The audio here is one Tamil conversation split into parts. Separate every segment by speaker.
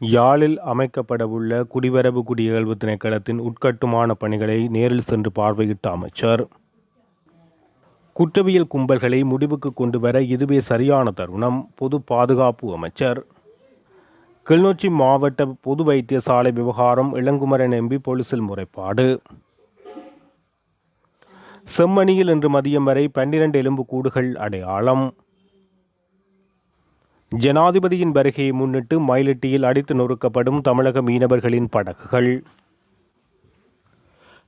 Speaker 1: யாழில் அமைக்கப்படவுள்ள குடிவரவு குடியகல்வு திணைக்களத்தின் உட்கட்டுமான பணிகளை நேரில் சென்று பார்வையிட்ட அமைச்சர். குற்றவியல் கும்பல்களை முடிவுக்கு கொண்டு வர இதுவே சரியான தருணம் பொது பாதுகாப்பு அமைச்சர். கிளிநொச்சி மாவட்ட பொது வைத்தியசாலை விவகாரம் இளங்குமரன் எம்பி போலீசில் முறைப்பாடு. செம்மணியில் இன்று மதியம் வரை பன்னிரண்டு எலும்புக்கூடுகள் அடையாளம். ஜனாதிபதியின் வருகையை முன்னிட்டு மயிலிட்டியில் அடித்து நொறுக்கப்படும் தமிழக மீனவர்களின் படகுகள்.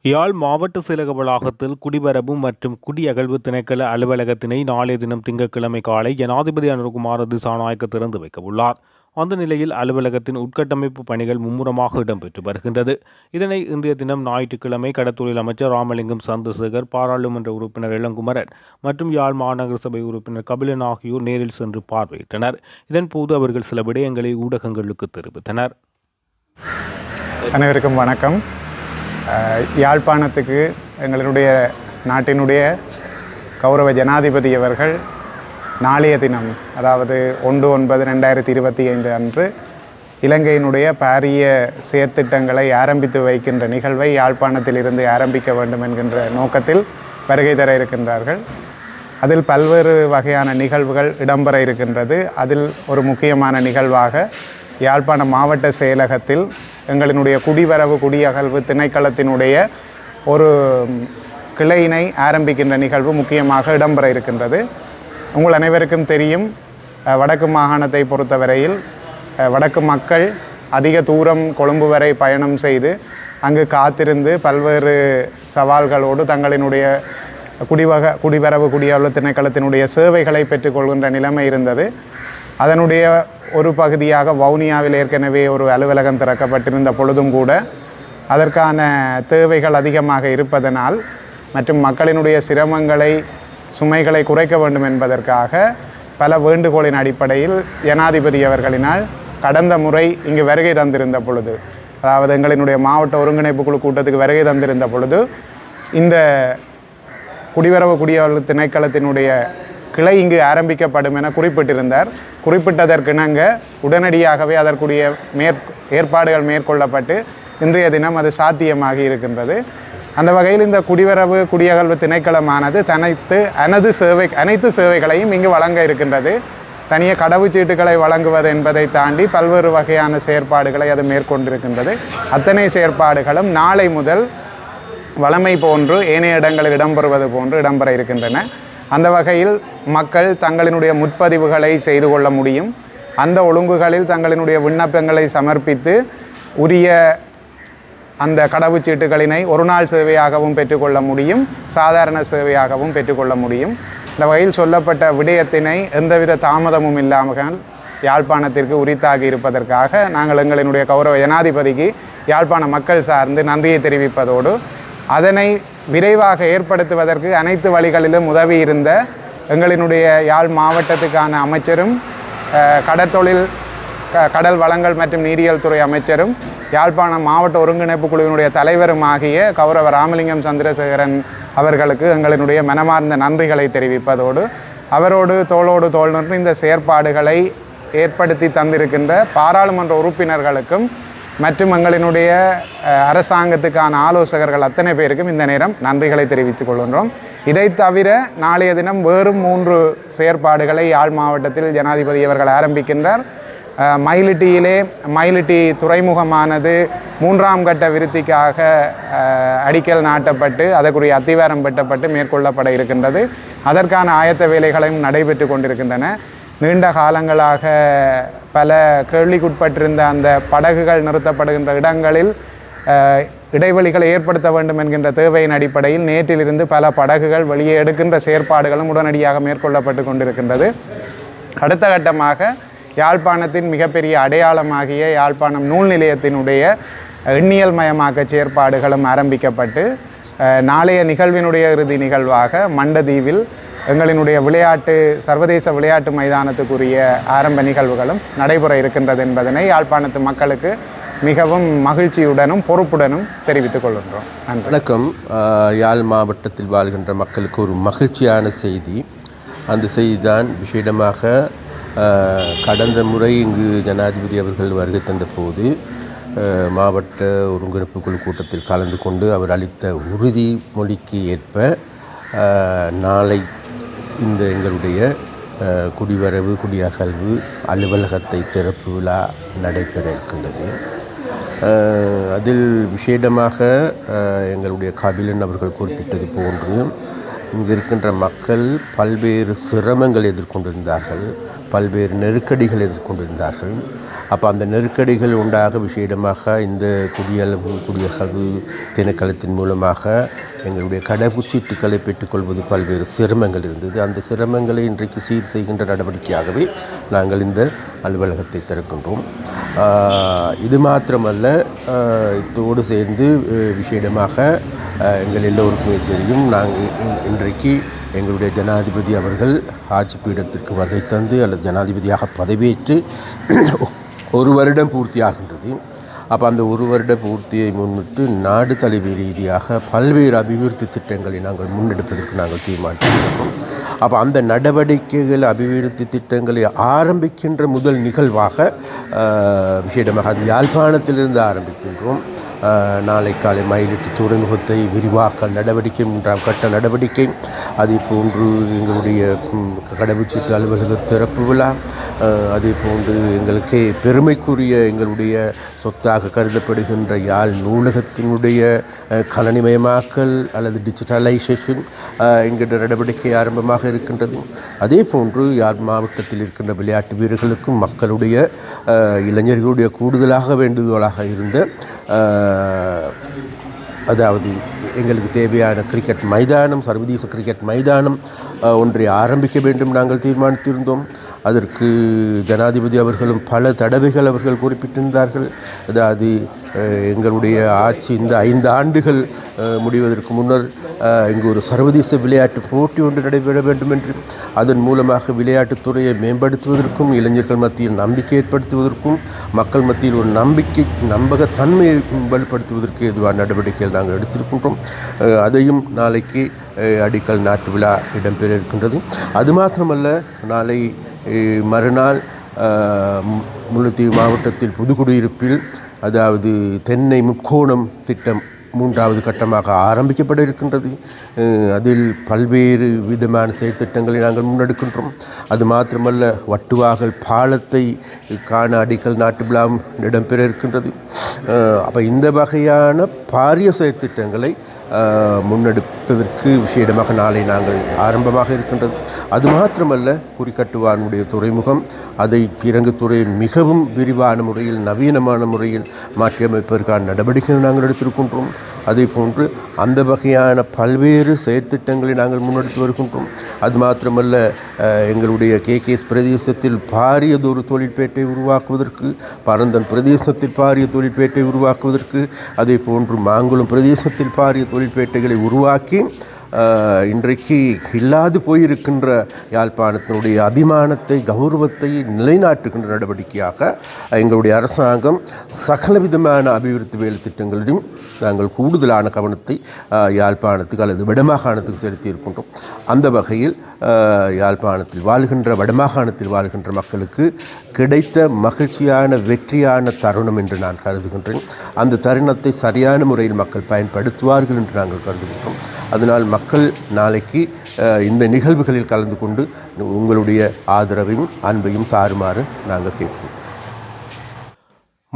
Speaker 1: யாழ் மாவட்ட செயலக வளாகத்தில் குடிவரவு மற்றும் குடியகழ்வு திணைக்கள அலுவலகத்தினை நாளைய தினம் திங்கட்கிழமை காலை ஜனாதிபதி அனுகுமார திசாநாயக்க திறந்து வைக்கவுள்ளார் அந்த நிலையில் அலுவலகத்தின் உட்கட்டமைப்பு பணிகள் மும்முரமாக இடம்பெற்று வருகின்றது. இதனை இன்றைய தினம் ஞாயிற்றுக்கிழமை கடத்தொழில் அமைச்சர் ராமலிங்கம் சந்திரசேகர் பாராளுமன்ற உறுப்பினர் இளங்குமரன் மற்றும் யாழ் மாநகர சபை உறுப்பினர் கபிலன் ஆகியோர் நேரில் சென்று பார்வையிட்டனர். இதன்போது அவர்கள் சில விடயங்களை ஊடகங்களுக்கு தெரிவித்தனர்.
Speaker 2: அனைவருக்கும் வணக்கம். யாழ்ப்பாணத்துக்கு எங்களுடைய நாட்டினுடைய கௌரவ ஜனாதிபதி அவர்கள் நாளைய தினம் அதாவது ஒன்று ஒன்பது ரெண்டாயிரத்தி இருபத்தி ஐந்து அன்று இலங்கையினுடைய பாரிய செயற்திட்டங்களை ஆரம்பித்து வைக்கின்ற நிகழ்வை யாழ்ப்பாணத்தில் இருந்து ஆரம்பிக்க வேண்டும் என்கின்ற நோக்கத்தில் வருகை தர இருக்கின்றார்கள். அதில் பல்வேறு வகையான நிகழ்வுகள் இடம்பெற இருக்கின்றது. அதில் ஒரு முக்கியமான நிகழ்வாக யாழ்ப்பாண மாவட்ட செயலகத்தில் எங்களினுடைய குடிவரவு குடியகழ்வு திணைக்களத்தினுடைய ஒரு கிளையினை ஆரம்பிக்கின்ற நிகழ்வு முக்கியமாக இடம்பெற இருக்கின்றது. உங்கள் அனைவருக்கும் தெரியும் வடக்கு மாகாணத்தை பொறுத்தவரையில் வடக்கு மக்கள் அதிக தூரம் கொழும்பு வரை பயணம் செய்து அங்கு காத்திருந்து பல்வேறு சவால்களோடு தங்களினுடைய குடிவக குடிவரவு குடியாளர் திணைக்களத்தினுடைய சேவைகளை பெற்றுக்கொள்கின்ற நிலைமை இருந்தது. அதனுடைய ஒரு பகுதியாக வவுனியாவில் ஏற்கனவே ஒரு அலுவலகம் திறக்கப்பட்டிருந்த பொழுதும் கூட அதற்கான தேவைகள் அதிகமாக இருப்பதனால் மற்றும் மக்களினுடைய சிரமங்களை சுமைகளை குறைக்க வேண்டும் என்பதற்காக பல வேண்டுகோளின் அடிப்படையில் ஜனாதிபதி அவர்களினால் கடந்த முறை இங்கு வருகை தந்திருந்த பொழுது அதாவது எங்களினுடைய மாவட்ட ஒருங்கிணைப்பு குழு கூட்டத்துக்கு வருகை தந்திருந்த பொழுது இந்த குடிவரவு குடியவர்கள் திணைக்களத்தினுடைய கிளை இங்கு ஆரம்பிக்கப்படும் என குறிப்பிட்டிருந்தார். குறிப்பிட்டதற்கிணங்க உடனடியாகவே அதற்குரிய மேற் ஏற்பாடுகள் மேற்கொள்ளப்பட்டு இன்றைய தினம் அது சாத்தியமாகி இருக்கின்றது. அந்த வகையில் இந்த குடிவரவு குடியகல்வு திணைக்களமானது தனித்து அனது சேவை அனைத்து சேவைகளையும் இங்கு வழங்க இருக்கின்றது. தனிய கடவுச்சீட்டுகளை வழங்குவது என்பதை தாண்டி பல்வேறு வகையான செயற்பாடுகளை அது மேற்கொண்டிருக்கின்றது. அத்தனை செயற்பாடுகளும் நாளை முதல் வளமை போன்று ஏனைய இடங்களில் இடம்பெறுவது போன்று இடம்பெற இருக்கின்றன. அந்த வகையில் மக்கள் தங்களினுடைய முற்பதிவுகளை செய்து கொள்ள முடியும். அந்த ஒழுங்குகளில் தங்களினுடைய விண்ணப்பங்களை சமர்ப்பித்து உரிய அந்த கடவுச்சீட்டுகளினை ஒரு நாள் சேவையாகவும் பெற்றுக்கொள்ள முடியும் சாதாரண சேவையாகவும் பெற்றுக்கொள்ள முடியும். இந்த வகையில் சொல்லப்பட்ட விடயத்தினை எந்தவித தாமதமும் இல்லாமல் யாழ்ப்பாணத்திற்கு உரித்தாகி இருப்பதற்காக நாங்கள் எங்களினுடைய கௌரவ ஜனாதிபதிக்கு யாழ்ப்பாண மக்கள் சார்ந்து நன்றியை தெரிவிப்பதோடு அதனை விரைவாக ஏற்படுத்துவதற்கு அனைத்து வழிகளிலும் உதவி இருந்த எங்களினுடைய யாழ் மாவட்டத்துக்கான அமைச்சரும் கடற்தொழில் கடல் வளங்கள் மற்றும் நீரியல் துறை அமைச்சரும் யாழ்ப்பாணம் மாவட்ட ஒருங்கிணைப்பு குழுவினுடைய தலைவரும் ஆகிய கௌரவ ராமலிங்கம் சந்திரசேகரன் அவர்களுக்கு எங்களினுடைய மனமார்ந்த நன்றிகளை தெரிவிப்பதோடு அவரோடு தோளோடு தோல் நின்று இந்த செயற்பாடுகளை ஏற்படுத்தி தந்திருக்கின்ற பாராளுமன்ற உறுப்பினர்களுக்கும் மற்றும் எங்களினுடைய அரசாங்கத்துக்கான ஆலோசகர்கள் அத்தனை பேருக்கும் இந்த நேரம் நன்றிகளை தெரிவித்துக் கொள்கின்றோம். இதை தவிர நாளைய தினம் வேறு மூன்று செயற்பாடுகளை யாழ் மாவட்டத்தில் ஜனாதிபதி அவர்கள் ஆரம்பிக்கின்றார். மயிலிட்டியிலே மயிலிட்டி துறைமுகமானது மூன்றாம் கட்ட விருத்திக்காக அடிக்கல் நாட்டப்பட்டு அதற்குரிய அத்திவாரம் பெட்டப்பட்டு மேற்கொள்ளப்பட இருக்கின்றது. அதற்கான ஆயத்த வேலைகளும் நடைபெற்று கொண்டிருக்கின்றன. நீண்ட காலங்களாக பல கேள்விக்குட்பட்டிருந்த அந்த படகுகள் நிறுத்தப்படுகின்ற இடங்களில் இடைவெளிகளை ஏற்படுத்த வேண்டும் என்கின்ற தேவையின் அடிப்படையில் நேற்றிலிருந்து பல படகுகள் வெளியே எடுக்கின்ற செயற்பாடுகளும் உடனடியாக மேற்கொள்ளப்பட்டு கொண்டிருக்கின்றது. அடுத்த கட்டமாக யாழ்ப்பாணத்தின் மிகப்பெரிய அடையாளமாகிய யாழ்ப்பாணம் நூல் நிலையத்தினுடைய எண்ணியல் மயமாக்க செயற்பாடுகளும் ஆரம்பிக்கப்பட்டு நாளைய நிகழ்வினுடைய இறுதி நிகழ்வாக மண்டதீவில் எங்களினுடைய விளையாட்டு சர்வதேச விளையாட்டு மைதானத்துக்குரிய ஆரம்ப நிகழ்வுகளும் நடைபெற இருக்கின்றது என்பதனை யாழ்ப்பாணத்து மக்களுக்கு மிகவும் மகிழ்ச்சியுடனும் பொறுப்புடனும் தெரிவித்துக் கொள்கின்றோம். நன்றி.
Speaker 3: வணக்கம். யாழ் மாவட்டத்தில் வாழ்கின்ற மக்களுக்கு ஒரு மகிழ்ச்சியான செய்தி. அந்த செய்தி தான் விசேடமாக கடந்த முறை இங்கு ஜனாதிபதி அவர்கள் வருகை தந்த போது மாவட்ட ஒருங்கிணைப்பு குழு கூட்டத்தில் கலந்து கொண்டு அவர் அளித்த உறுதிமொழிக்கு ஏற்ப நாளை இந்த எங்களுடைய குடிவரவு குடியகழ்வு அலுவலகத்தை திறப்பு விழா நடைபெற இருக்கின்றது. அதில் விசேடமாக எங்களுடைய கபிலன் அவர்கள் குறிப்பிட்டது போன்று இங்கு இருக்கின்ற மக்கள் பல்வேறு சிரமங்கள் எதிர்கொண்டிருந்தார்கள் பல்வேறு நெருக்கடிகள் எதிர்கொண்டிருந்தார்கள். அப்போ அந்த நெருக்கடிகள் உண்டாக விசேடமாக இந்த குடியளவு குடியகழ்வு திணைக்களத்தின் மூலமாக எங்களுடைய கடவுச்சீட்டுகளை பெற்றுக்கொள்வது பல்வேறு சிரமங்கள் இருந்தது. அந்த சிரமங்களை இன்றைக்கு சீர் செய்கின்ற நடவடிக்கையாகவே நாங்கள் இந்த அலுவலகத்தை திறக்கின்றோம். இது மாத்திரமல்ல இதோடு சேர்ந்து விஷேடமாக எங்கள் எல்லோருக்குமே தெரியும். நாங்கள் இன்றைக்கு எங்களுடைய ஜனாதிபதி அவர்கள் ஆட்சி பீடத்திற்கு வருகை தந்து அல்லது ஜனாதிபதியாக பதவியேற்று ஒரு வருடம் பூர்த்தியாகின்றது அப்போ அந்த ஒரு வருட பூர்த்தியை முன்னிட்டு நாடு தலைவி ரீதியாக பல்வேறு அபிவிருத்தி திட்டங்களை நாங்கள் முன்னெடுப்பதற்கு நாங்கள் தீர்மானித்திருக்கிறோம். அப்போ அந்த நடவடிக்கைகள் அபிவிருத்தி திட்டங்களை ஆரம்பிக்கின்ற முதல் நிகழ்வாக விஷயமாக அது யாழ்ப்பாணத்திலிருந்து ஆரம்பிக்கின்றோம். நாளை காலை மயிலிட்டு துறைமுகத்தை விரிவாக்க நடவடிக்கை மூன்றாம் கட்ட நடவடிக்கை. அதே போன்று எங்களுடைய கடவுச்சீட்டு அலுவலக திறப்பு விழா அதே போன்று எங்களுக்கே பெருமைக்குரிய எங்களுடைய சொத்தாக கருதப்படுகின்ற யாழ் நூலகத்தினுடைய கலனிமயமாக்கல் அல்லது டிஜிட்டலைசேஷன் என்கின்ற நடவடிக்கை ஆரம்பமாக இருக்கின்றது. அதே போன்று யாழ் மாவட்டத்தில் இருக்கின்ற விளையாட்டு வீரர்களுக்கும் மக்களுடைய இளைஞர்களுடைய கூடுதலாக வேண்டுகோளாக இருந்த அதாவது எங்களுக்கு தேவையான கிரிக்கெட் மைதானம் சர்வதேச கிரிக்கெட் மைதானம் ஒன்றை ஆரம்பிக்க வேண்டும் நாங்கள் தீர்மானித்திருந்தோம். அதற்கு ஜனாதிபதி அவர்களும் பல தடவைகள் அவர்கள் குறிப்பிட்டிருந்தார்கள். அதாவது எங்களுடைய ஆட்சி இந்த ஐந்து ஆண்டுகள் முடிவதற்கு முன்னர் இங்கு ஒரு சர்வதேச விளையாட்டு போட்டி ஒன்று நடைபெற வேண்டும் என்று. அதன் மூலமாக விளையாட்டுத்துறையை மேம்படுத்துவதற்கும் இளைஞர்கள் மத்தியில் நம்பிக்கை ஏற்படுத்துவதற்கும் மக்கள் மத்தியில் ஒரு நம்பிக்கை நம்பகத்தன்மையை வலுப்படுத்துவதற்கு எதுவான நடவடிக்கைகள் நாங்கள் எடுத்திருக்கின்றோம். அதையும் நாளைக்கு அடிக்கல் நாட்டு விழா இடம்பெற இருக்கின்றது. அது மாத்திரமல்ல நாளை மறுநாள் மு- முல்லைத்தீவு மாவட்டத்தில் புதுக்குடியிருப்பில் அதாவது தென்னை முக்கோணம் திட்டம் மூன்றாவது கட்டமாக ஆரம்பிக்கப்பட இருக்கின்றது. அதில் பல்வேறு விதமான செயற்திட்டங்களை நாங்கள் முன்னெடுக்கின்றோம். அது மாத்திரமல்ல வட்டுவாகல் பாலத்தை காண அடிக்கல் நாட்டு விழாவும் இடம்பெற இருக்கின்றது. அப்போ இந்த வகையான பாரிய செயற்திட்டங்களை முன்னெடுப்பதற்கு விஷயமாக நாளை நாங்கள் ஆரம்பமாக இருக்கின்றது. அது மாத்திரமல்ல குறிக்கட்டுவானுடைய துறைமுகம் அதை பிறங்குத்துறை மிகவும் விரிவான முறையில் நவீனமான முறையில் மாற்றியமைப்பதற்கான நடவடிக்கைகள் நாங்கள் எடுத்திருக்கின்றோம். அதே போன்று அந்த வகையான பல்வேறு செயற்திட்டங்களை நாங்கள் முன்னெடுத்து வருகின்றோம். அது மாத்திரமல்ல எங்களுடைய எங்களுடைய கேகேஎஸ் பிரதேசத்தில் பாரியதொரு தொழிற்பேட்டை உருவாக்குவதற்கு பரந்தன் பிரதேசத்தில் பாரிய தொழிற்பேட்டை உருவாக்குவதற்கு அதே போன்று மாங்குளம் பிரதேசத்தில் பாரிய தொழிற்பேட்டைகளை உருவாக்கி இன்றைக்கு இல்லாது போயிருக்கின்ற யாழ்ப்பாணத்தினுடைய அபிமானத்தை கௌரவத்தை நிலைநாட்டுகின்ற நடவடிக்கையாக எங்களுடைய அரசாங்கம் சகலவிதமான அபிவிருத்தி வேலை திட்டங்களிலும் நாங்கள் கூடுதலான கவனத்தை யாழ்ப்பாணத்துக்கு அல்லது வடமாகாணத்துக்கு செலுத்தியிருக்கின்றோம். அந்த வகையில் யாழ்ப்பாணத்தில் வாழ்கின்ற வடமாகாணத்தில் வாழ்கின்ற மக்களுக்கு கிடைத்த மகிழ்ச்சியான வெற்றியான தருணம் என்று நான் கருதுகின்றேன். அந்த தருணத்தை சரியான முறையில் மக்கள் பயன்படுத்துவார்கள் என்று நாங்கள் கருதுகின்றோம். அதனால் மக்கள் நாளைக்கு இந்த நிகழ்வுகளில் கலந்து கொண்டு உங்களுடைய ஆதரவையும் அன்பையும் தாருமாறு நாங்கள் கேட்போம்.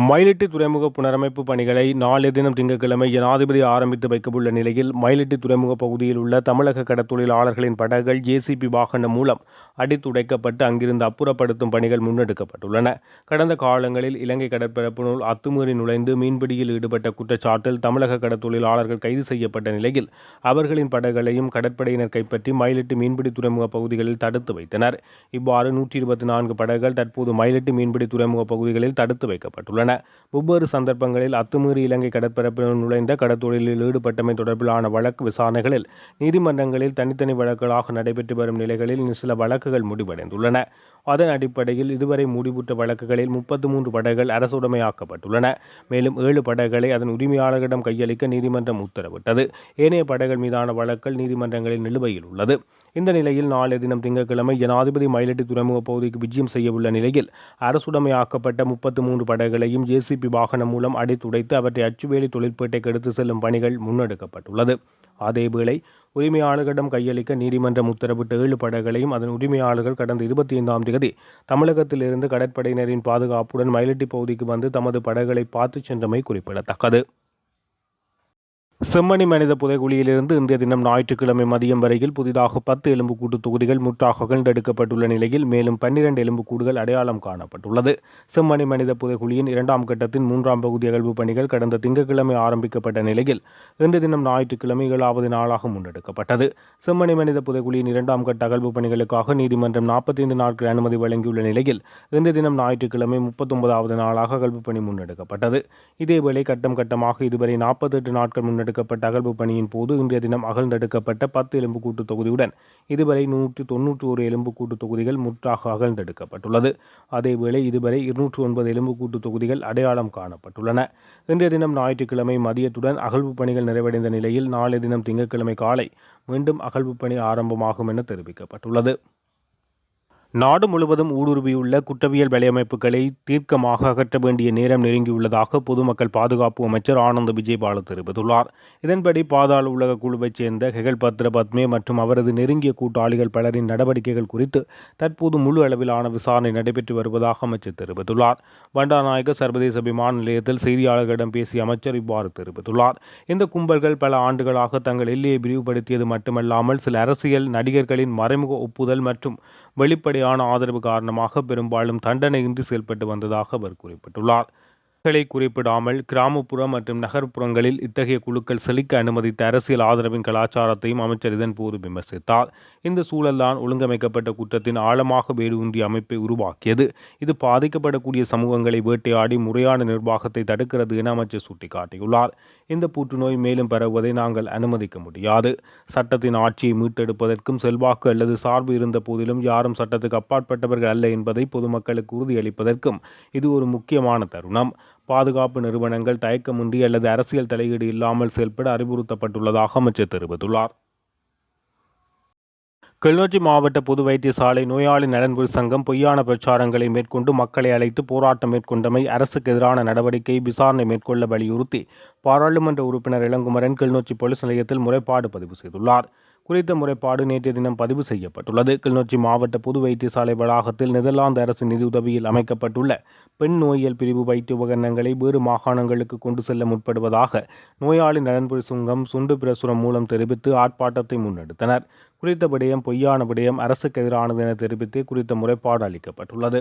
Speaker 1: மயிலிட்டி துறைமுக புனரமைப்பு பணிகளை நாளைய தினம் திங்கட்கிழமை ஜனாதிபதி ஆரம்பித்து வைக்கவுள்ள நிலையில் மயிலிட்டி துறைமுக பகுதியில் உள்ள தமிழக கடத்தொழிலாளர்களின் படகுகள் ஜேசிபி வாகனம் மூலம் அடித்துடைக்கப்பட்டு அங்கிருந்து அப்புறப்படுத்தும் பணிகள் முன்னெடுக்கப்பட்டுள்ளன. கடந்த காலங்களில் இலங்கை கடற்பரப்பினுள் அத்துமீறி நுழைந்து மீன்பிடியில் ஈடுபட்ட குற்றச்சாட்டில் தமிழக கடத்தொழிலாளர்கள் கைது செய்யப்பட்ட நிலையில் அவர்களின் படகுகளையும் கடற்படையினர் கைப்பற்றி மயிலிட்டு மீன்பிடி துறைமுக பகுதிகளில் தடுத்து வைத்தனர். இவ்வாறு நூற்றி இருபத்தி நான்கு படகுகள் தற்போது மயிலிட்டு மீன்பிடி துறைமுக பகுதிகளில் தடுத்து வைக்கப்பட்டுள்ளன. தெரிவிக்கப்பட்டுள்ளன வெவ்வேறு சந்தர்ப்பங்களில் அத்துமீறி இலங்கை கடற்பரப்பில் நுழைந்த கடத்தொழிலில் ஈடுபட்டமை தொடர்பிலான வழக்கு விசாரணைகளில் நீதிமன்றங்களில் தனித்தனி வழக்குகளாக நடைபெற்று வரும் நிலைகளில் சில வழக்குகள் முடிவடைந்துள்ளன. அதன் அடிப்படையில் இதுவரை முடிவுற்ற வழக்குகளில் முப்பத்து மூன்று படகுகள் அரசுடைமையாக்கப்பட்டுள்ளன. மேலும் ஏழு படகுகளை அதன் உரிமையாளர்களிடம் கையளிக்க நீதிமன்றம் உத்தரவிட்டது. ஏனைய படகுகள் மீதான வழக்குகள் நீதிமன்றங்களில் நிலுவையில் உள்ளது. இந்த நிலையில் நாளைய தினம் திங்கட்கிழமை ஜனாதிபதி மயிலட்டி துறைமுக பகுதிக்கு விஜயம் செய்யவுள்ள நிலையில் அரசுடைமையாக்கப்பட்ட முப்பத்து மூன்று படகுகளையும் ஜேசிபி வாகனம் மூலம் அடித்துடைத்து அவற்றை அச்சுவேலி தொழிற்பேட்டைக்கு எடுத்து செல்லும் பணிகள் முன்னெடுக்கப்பட்டுள்ளது. அதேவேளை உரிமையாளர்களிடம் கையளிக்க நீதிமன்றம் உத்தரவிட்ட ஏழு படகுகளையும் அதன் உரிமையாளர்கள் கடந்த இருபத்தி ஐந்தாம் தேதி தமிழகத்திலிருந்து கடற்படையினரின் பாதுகாப்புடன் மயிலட்டி பகுதிக்கு வந்து தமது படகுகளை பார்த்துச் சென்றமை குறிப்பிடத்தக்கது. செம்மணி மனித புதைகுழியிலிருந்து இன்றைய தினம் ஞாயிற்றுக்கிழமை மதியம் வரையில் புதிதாக பத்து எலும்புக்கூட்டு தொகுதிகள் முற்றாக அகழ்ந்தெடுக்கப்பட்டுள்ள நிலையில் மேலும் பன்னிரண்டு எலும்புக்கூடுகள் அடையாளம் காணப்பட்டுள்ளது. செம்மணி மனித புதைகுழியின் இரண்டாம் கட்டத்தின் மூன்றாம் பகுதி அகழ்வு பணிகள் கடந்த திங்கட்கிழமை ஆரம்பிக்கப்பட்ட நிலையில் இன்று தினம் ஞாயிற்றுக்கிழமை ஏழாவது நாளாக முன்னெடுக்கப்பட்டது. செம்மணி மனித புதைகுழியின் இரண்டாம் கட்ட அகழ்வு பணிகளுக்காக நீதிமன்றம் நாற்பத்தைந்து நாட்கள் அனுமதி வழங்கியுள்ள நிலையில் இன்று தினம் ஞாயிற்றுக்கிழமை முப்பத்தொன்பதாவது நாளாக அகழ்வு பணி முன்னெடுக்கப்பட்டது. இதேவேளை கட்டம் கட்டமாக இதுவரை நாற்பத்தெட்டு நாட்கள் முன்னெடுக்கப்பட்ட அகழ்வு பணியின் போது இன்றைய தினம் அகழ்ந்தெடுக்கப்பட்ட பத்து எலும்புக்கூட்டு தொகுதியுடன் இதுவரை நூற்றி தொன்னூற்றி ஒரு எலும்புக்கூட்டு தொகுதிகள் முற்றாக அகழ்ந்தெடுக்கப்பட்டுள்ளது. அதேவேளை இதுவரை இருநூற்று ஒன்பது எலும்புக்கூட்டு தொகுதிகள் அடையாளம் காணப்பட்டுள்ளன. இன்றைய தினம் ஞாயிற்றுக்கிழமை மதியத்துடன் அகழ்வு பணிகள் நிறைவடைந்த நிலையில் நாளைய தினம் திங்கட்கிழமை காலை மீண்டும் அகழ்வு பணி ஆரம்பமாகும் என தெரிவிக்கப்பட்டுள்ளது. நாடு முழுவதும் ஊடுருவியுள்ள குற்றவியல் வலையமைப்புகளை தீர்க்கமாக அகற்ற வேண்டிய நேரம் நெருங்கியுள்ளதாக பொதுமக்கள் பாதுகாப்பு அமைச்சர் ஆனந்த் விஜயபால தெரிவித்துள்ளார். இதன்படி பாதாள உலக குழுவைச் சேர்ந்த ஹெகல் பத்ர பத்மே மற்றும் அவரது நெருங்கிய கூட்டாளிகள் பலரின் நடவடிக்கைகள் குறித்து தற்போது முழு அளவிலான விசாரணை நடைபெற்று வருவதாக அமைச்சர் தெரிவித்துள்ளார். பண்டாநாயக்க சர்வதேச விமான நிலையத்தில் செய்தியாளர்களிடம் பேசிய அமைச்சர் இவ்வாறு தெரிவித்துள்ளார். இந்த கும்பல்கள் பல ஆண்டுகளாக தங்கள் எல்லையை விரிவுபடுத்தியது மட்டுமல்லாமல் சில அரசியல் நடிகர்களின் மறைமுக ஒப்புதல் மற்றும் வெளிப்படையான ஆதரவு காரணமாக பெரும்பாலும் தண்டனையின்றி செயல்பட்டு வந்ததாக அவர் குறிப்பிட்டுள்ளார். களை குறிப்பிடாமல் கிராமப்புற மற்றும் நகர்ப்புறங்களில் இத்தகைய குழுக்கள் செழிக்க அனுமதித்த அரசியல் ஆதரவின் கலாச்சாரத்தையும் அமைச்சர் இதன் போது விமர்சித்தார். இந்த சூழல்தான் ஒழுங்கமைக்கப்பட்ட குற்றத்தின் ஆழமாக வேரூன்றிய அமைப்பை உருவாக்கியது. இது பாதிக்கப்படக்கூடிய சமூகங்களை வேட்டையாடி முறையான நிர்வாகத்தை தடுக்கிறது என அமைச்சர் சுட்டிக்காட்டியுள்ளார். இந்த புற்றுநோய் மேலும் பரவுவதை நாங்கள் அனுமதிக்க முடியாது. சட்டத்தின் ஆட்சியை மீட்டெடுப்பதற்கும் செல்வாக்கு அல்லது சார்பு இருந்த போதிலும் யாரும் சட்டத்துக்கு அப்பாற்பட்டவர்கள் அல்ல என்பதை பொதுமக்களுக்கு உறுதியளிப்பதற்கும் இது ஒரு முக்கியமான தருணம். பாதுகாப்பு நிறுவனங்கள் தயக்கமின்றி அல்லது அரசியல் தலையீடு இல்லாமல் செயல்பட அறிவுறுத்தப்பட்டுள்ளதாக அமைச்சர் தெரிவித்துள்ளார். கிளிநொச்சி மாவட்ட பொது வைத்தியசாலை நோயாளி நலன்புரி சங்கம் பொய்யான பிரச்சாரங்களை மேற்கொண்டு மக்களை அழைத்து போராட்டம் மேற்கொண்டமை அரசுக்கு எதிரான நடவடிக்கை விசாரணை மேற்கொள்ள வலியுறுத்தி பாராளுமன்ற உறுப்பினர் இளங்குமரன் கிளிநொச்சி போலீஸ் நிலையத்தில் முறைப்பாடு பதிவு செய்துள்ளார். குறித்த முறைப்பாடு நேற்றைய தினம் பதிவு செய்யப்பட்டுள்ளது. கிளிநொச்சி மாவட்ட பொது வைத்தியசாலை வளாகத்தில் நெதர்லாந்து அரசு நிதியுதவியில் அமைக்கப்பட்டுள்ள பெண் நோயியல் பிரிவு வைத்திய உபகரணங்களை வேறு மாகாணங்களுக்கு கொண்டு செல்ல முற்படுவதாக நோயாளி நலன்புரி சுங்கம் சுண்டு பிரசுரம் மூலம் தெரிவித்து ஆர்ப்பாட்டத்தை முன்னெடுத்தனர். குறித்த விடயம் பொய்யான விடயம் அரசுக்கு எதிரானது என தெரிவித்து குறித்த முறைப்பாடு அளிக்கப்பட்டுள்ளது.